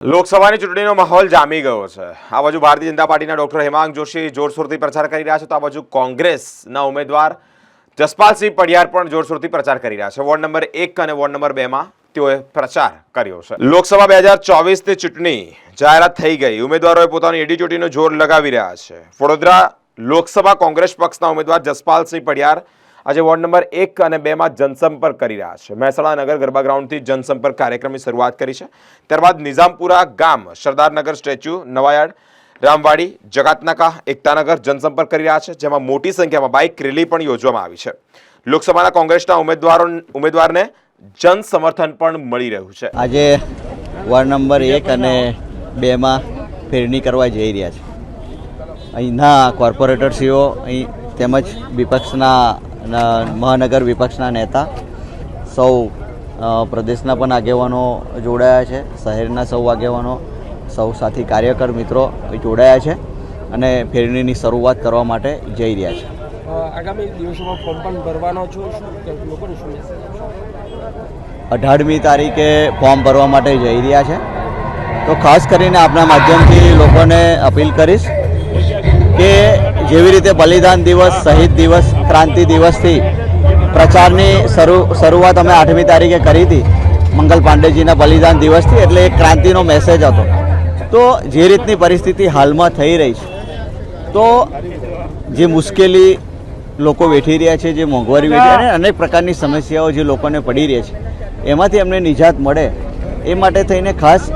લોકસભાની ચૂંટણીનો માહોલ જામી ગયો છે. આ બાજુ ભારતીય જનતા પાર્ટીના ડોક્ટર હેમાંગ જોશી જોરશોરથી પ્રચાર કરી રહ્યા છે તો આ બાજુ કોંગ્રેસના ઉમેદવાર જસપાલસિંહ પડિયાર પણ જોરશોરથી પ્રચાર કરી રહ્યા છે. વોર્ડ નંબર એક અને વોર્ડ નંબર બેમાં તેઓએ પ્રચાર કર્યો છે. લોકસભા બે હજાર ચોવીસની ચૂંટણી જાહેરાત થઈ ગઈ. ઉમેદવારોએ પોતાની એડી ચોટીનું જોર લગાવી રહ્યા છે. વડોદરા લોકસભા કોંગ્રેસ પક્ષના ઉમેદવાર જસપાલસિંહ પડિયાર આજે વોર્ડ નંબર એક અને બેમાં જનસંપર્ક કરી રહ્યા છે. મહેસાણા નગર ગરબા ગ્રાઉન્ડથી જનસંપર્ક કાર્યક્રમની શરૂઆત કરી છે. ત્યારબાદ નિઝામપુરા ગામ, સરદારનગર સ્ટેચ્યુ નવાયાર્ડ રામવાડી, જગાતનાકા, એકતાનગર જનસંપર્ક કરી રહ્યા છે, જેમાં મોટી સંખ્યામાં બાઇક રેલી પણ યોજવામાં આવી છે. લોકસભાના કોંગ્રેસના ઉમેદવારો, ઉમેદવારને જન સમર્થન પણ મળી રહ્યું છે. આજે વોર્ડ નંબર એક અને બેમાં ફેરણી કરવા જઈ રહ્યા છે. અહીંના કોર્પોરેટરશ્રીઓ અહીં તેમજ વિપક્ષના મહાનગર વિપક્ષના નેતા સૌ પ્રદેશના પણ આગેવાનો જોડાયા છે. શહેરના સૌ આગેવાનો સૌ સાથી કાર્યકર મિત્રો જોડાયા છે અને ફેરણીની શરૂઆત કરવા માટે જઈ રહ્યા છે. આગામી દિવસોમાં ફોર્મ પણ ભરવાનો? અઢારમી તારીખે ફોર્મ ભરવા માટે જઈ રહ્યા છે. તો ખાસ કરીને આપના માધ્યમથી લોકોને અપીલ કરીશ કે જેવી રીતે બલિદાન દિવસ, શહીદ દિવસ, ક્રાંતિ દિવસથી પ્રચારની શરૂ, શરૂઆત અમે આઠમી તારીખે કરી હતી. મંગલ પાંડેજીના બલિદાન દિવસથી એટલે એક ક્રાંતિનો મેસેજ હતો. તો જે રીતની પરિસ્થિતિ હાલમાં થઈ રહી છે, તો જે મુશ્કેલી લોકો વેઠી રહ્યા છે, જે મોંઘવારી વેઠી અને અનેક પ્રકારની સમસ્યાઓ જે લોકોને પડી રહી છે, એમાંથી એમને નિજાત મળે એ માટે થઈને ખાસ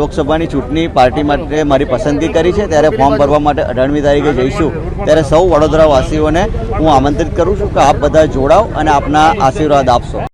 લોકસભાની ચૂંટણી પાર્ટી માટે મારી પસંદગી કરી છે. ત્યારે ફોર્મ ભરવા માટે અઢારમી તારીખે જઈશું. ત્યારે સૌ વડોદરાવાસીઓને હું આમંત્રિત કરું છું કે આપ બધા જોડાઓ અને આપના આશીર્વાદ આપશો.